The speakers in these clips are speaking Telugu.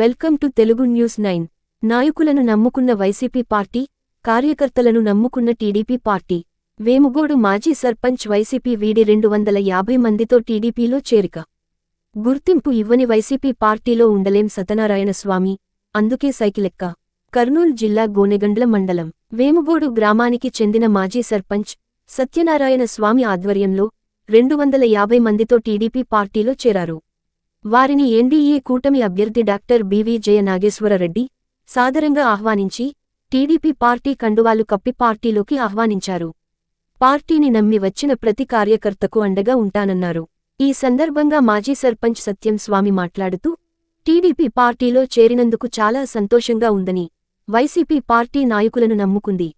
Welcome to Telugu news nine. నాయకులను నమ్ముకున్న వైసీపీ పార్టీ కార్యకర్తలను నమ్ముకున్న టీడీపీ పార్టీ. వేముగోడు మాజీ సర్పంచ్ వైసీపీ వీడి రెండు వందల యాభై మందితో టీడీపీలో చేరిక. గుర్తింపు ఇవ్వని వైసీపీ పార్టీలో ఉండలేం సత్యనారాయణ స్వామి అందుకే సైకిలెక్క. కర్నూలు జిల్లా గోనెగండ్ల మండలం. వేముగోడు గ్రామానికి చెందిన మాజీ సర్పంచ్ సత్యనారాయణ స్వామి ఆధ్వర్యంలో రెండు వందల యాభై మందితో టీడీపీ పార్టీలో చేరారు. వారిని ఎన్డీఏ కూటమి అభ్యర్థి డాక్టర్ బివి జయ నాగేశ్వరరెడ్డి సాదరంగా ఆహ్వానించి టీడీపీ పార్టీ కండువాలు కప్పి పార్టీలోకి ఆహ్వానించారు. పార్టీని నమ్మి వచ్చిన ప్రతి కార్యకర్తకు అండగా ఉంటానన్నారు. ఈ సందర్భంగా మాజీ సర్పంచ్ సత్యం స్వామి మాట్లాడుతూ టీడీపీ పార్టీలో చేరినందుకు చాలా సంతోషంగా ఉందని వైసీపీ పార్టీ నాయకులను నమ్ముకుంది.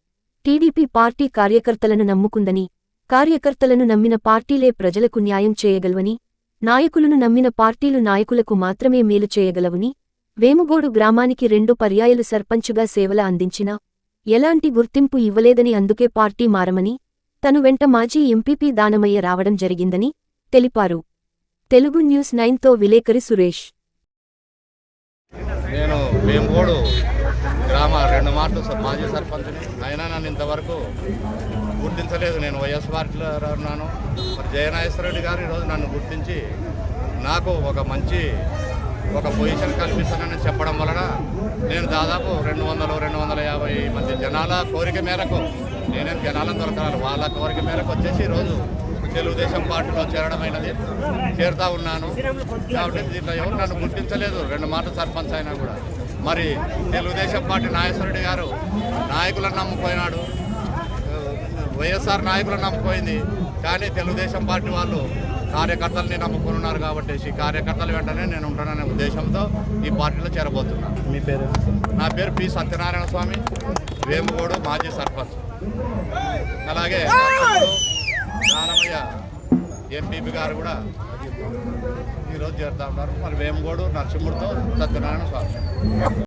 టీడీపీ పార్టీ కార్యకర్తలను నమ్ముకుందని కార్యకర్తలను నమ్మిన పార్టీలే ప్రజలకు న్యాయం చేయగలవని నాయకులను నమ్మిన పార్టీలు నాయకులకు మాత్రమే మేలు చేయగలవని వేముగోడు గ్రామానికి రెండు పర్యాయాలు సర్పంచుగా సేవల అందించినా ఎలాంటి గుర్తింపు ఇవ్వలేదని అందుకే పార్టీ మారమని తను వెంట మాజీ ఎంపీపీ దానమయ్య రావడం జరిగిందని తెలిపారు. తెలుగు న్యూస్ నైన్తో విలేకరి సురేష్. నేను వేంగోడు గ్రామ రెండు మార్లు మాజీ సర్పంచ్ని. అయినా నన్ను ఇంతవరకు గుర్తించలేదు. నేను వైఎస్ పార్టీలో ఉన్నాను. మరి జయనాగేశ్వరరెడ్డి గారు ఈరోజు నన్ను గుర్తించి నాకు ఒక మంచి ఒక పొజిషన్ కల్పిస్తానని చెప్పడం వలన నేను దాదాపు రెండు వందలు రెండు వందల యాభై మంది జనాల కోరిక మేరకు నేనేం జనాలను దొరకాలి వాళ్ళ కోరిక మేరకు వచ్చేసి ఈరోజు తెలుగుదేశం పార్టీలో చేరడమైనది. చేరుతా ఉన్నాను. కాబట్టి దీంట్లో ఎవరు నన్ను గుర్తించలేదు. రెండు మాటలు సర్పంచ్ అయినా కూడా. మరి తెలుగుదేశం పార్టీ నాగేశ్వరరెడ్డి గారు నాయకులను నమ్ముకుపోయినాడు. వైఎస్ఆర్ నాయకులను నమ్ముకోయింది కానీ తెలుగుదేశం పార్టీ వాళ్ళు కార్యకర్తల్ని నమ్ముకుని ఉన్నారు కాబట్టి ఈ కార్యకర్తల వెంటనే నేను ఉంటాననే ఉద్దేశంతో ఈ పార్టీలో చేరబోతున్నాను మీ పేరు? నా పేరు పి సత్యనారాయణ స్వామి. వేముగోడు మాజీ సర్పంచ్. అలాగే ఎంపీపీ గారు కూడా ఈరోజు చేరుతా ఉన్నారు. మరి వేముగోడు నరసింహుడితో సత్యనారాయణ స్వామి